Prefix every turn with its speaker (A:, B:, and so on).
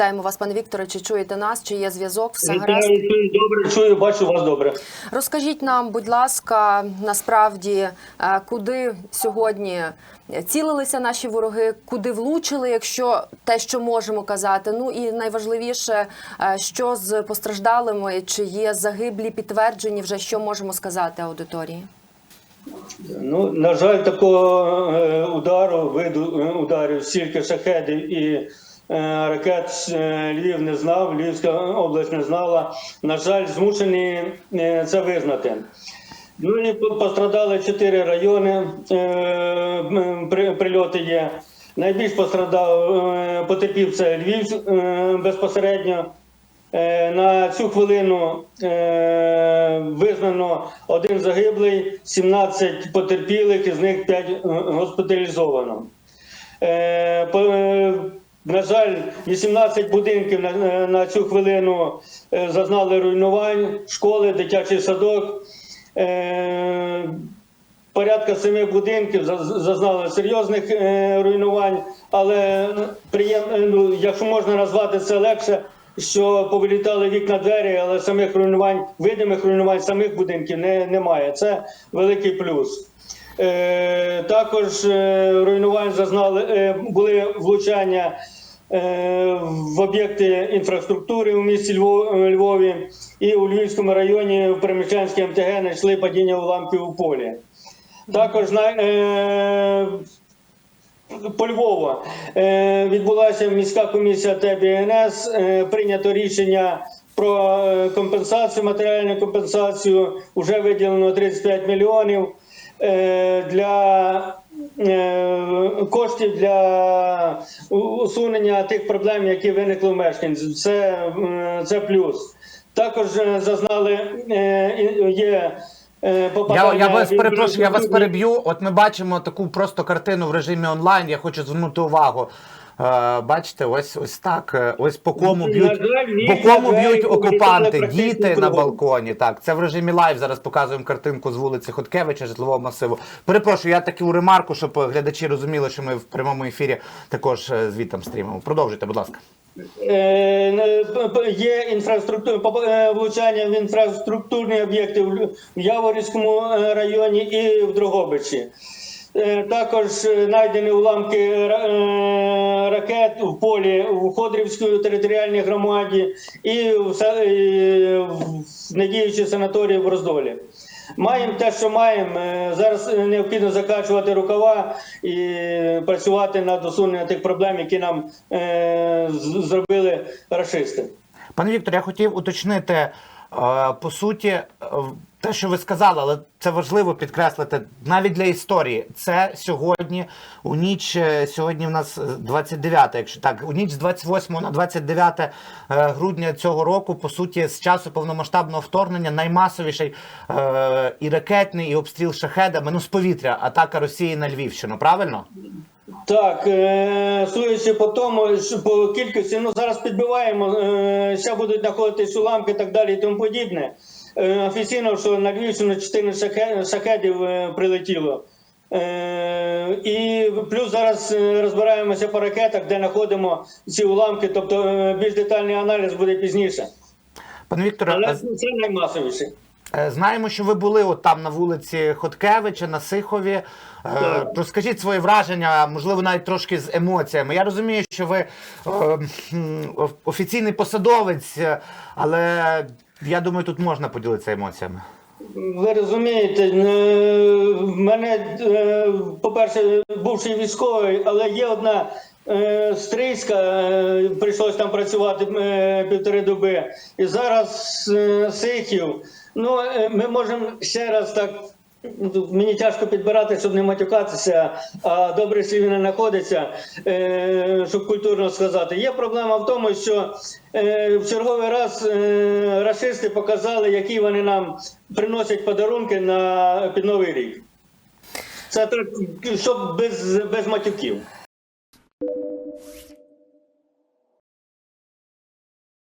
A: Вітаємо вас, пане Вікторе. Чи чуєте нас? Чи є зв'язок? Все гаразд?
B: Вітаю, добре, чую, бачу вас добре.
A: Розкажіть нам, будь ласка, насправді, е, куди сьогодні цілилися наші вороги, куди влучили, якщо те, що можемо казати. Ну і найважливіше, е, що з постраждалими, чи є загиблі підтверджені, вже що можемо сказати аудиторії?
B: Ну, на жаль, такого е, удару, виду ударів, стільки шахедів і ракет е, Львів не знав, Львівська область не знала. На жаль, змушені е, це визнати. Ну і пострадали чотири райони, е, прильоти є. Найбільш пострадав, е, потерпів це Львів е, безпосередньо. Е, На цю хвилину е, визнано один загиблий, 17 потерпілих, із них 5 госпіталізовано. На жаль, 18 будинків на, на цю хвилину е, зазнали руйнувань, школи, дитячий садок. Е, Порядка семи будинків зазнали серйозних е, руйнувань, але приєм, е, ну, якщо можна назвати це легше, що повилітали вікна двері, але самих руйнувань, видимих руйнувань самих будинків не, немає. Це великий плюс. Е, також руйнувань зазнали були влучання в об'єкти інфраструктури у місті Львов- Львові і у Львівському районі в Переміщанській МТГ знайшли падіння уламків у полі. Також на, е, по Львову е, відбулася міська комісія ТБНС, е, прийнято рішення про е, компенсацію, матеріальну компенсацію. Вже виділено 35 мільйонів е, для е, коштів для усунення тих проблем, які виникли в мешканців. Це, е, це плюс. Також е, зазнали е, є. е,
C: Я, я вас перепрошую, я вас переб'ю. От ми бачимо таку просто картину в режимі онлайн. Я хочу звернути увагу. Е, бачите, ось ось так. е, Ось по кому б'ють по кому б'ють окупанти, діти на балконі. Так, це в режимі лайв. Зараз показуємо картинку з вулиці Хоткевича, житлового масиву. Перепрошую, я таку ремарку, щоб глядачі розуміли, що ми в прямому ефірі також е, звітом стрімимо. Продовжуйте, будь ласка.
B: Є інфраструктура влучання в інфраструктурні об'єкти в Яворівському районі і в Дрогобичі. Е, Також е, знайдені уламки е, ракет в полі в Ходрівській територіальній громаді і в надіючій санаторії в Роздолі. Маємо те, що маємо. Зараз необхідно закачувати рукава і працювати над усуненням тих проблем, які нам зробили рашисти.
C: Пане Віктор, я хотів уточнити по суті е, те, що ви сказали, але це важливо підкреслити навіть для історії. Це сьогодні у ніч. е, Сьогодні в нас 29, якщо так, у ніч з 28 на 29 е, грудня цього року, по суті, з часу повномасштабного вторгнення наймасовіший е, і ракетний, і обстріл шахедами, ну з повітря, атака Росії на Львівщину. Правильно?
B: Так, е, судячи по тому, що по кількості, ну зараз підбиваємо, е, ще будуть знаходитись уламки і так далі і тому подібне. Е, офіційно, що на Львівщину 4 шахе- шахедів е, прилетіло. Е, і плюс зараз розбираємося по ракетах, де знаходимо ці уламки, тобто е, більш детальний аналіз буде пізніше.
C: Пане Вікторе,
B: Але це наймасовіше.
C: Е, Знаємо, що ви були от там на вулиці Хоткевича, на Сихові. Е,
B: Так.
C: Розкажіть свої враження, можливо, навіть трошки з емоціями. Я розумію, що ви е, офіційний посадовець, але я думаю, тут можна поділитися емоціями.
B: Ви розумієте, в мене, по-перше, бувший військовий, але є одна стрийська, прийшлось там працювати півтори доби. І зараз Сихів. Ну, е, ми можемо ще раз так. ну, Мені тяжко підбирати, щоб не матюкатися, а добрих слів не знаходиться, е, щоб культурно сказати. Є проблема в тому, що е, в черговий раз рашисти показали, які вони нам приносять подарунки на під Новий рік. Це так, щоб без, без матюків.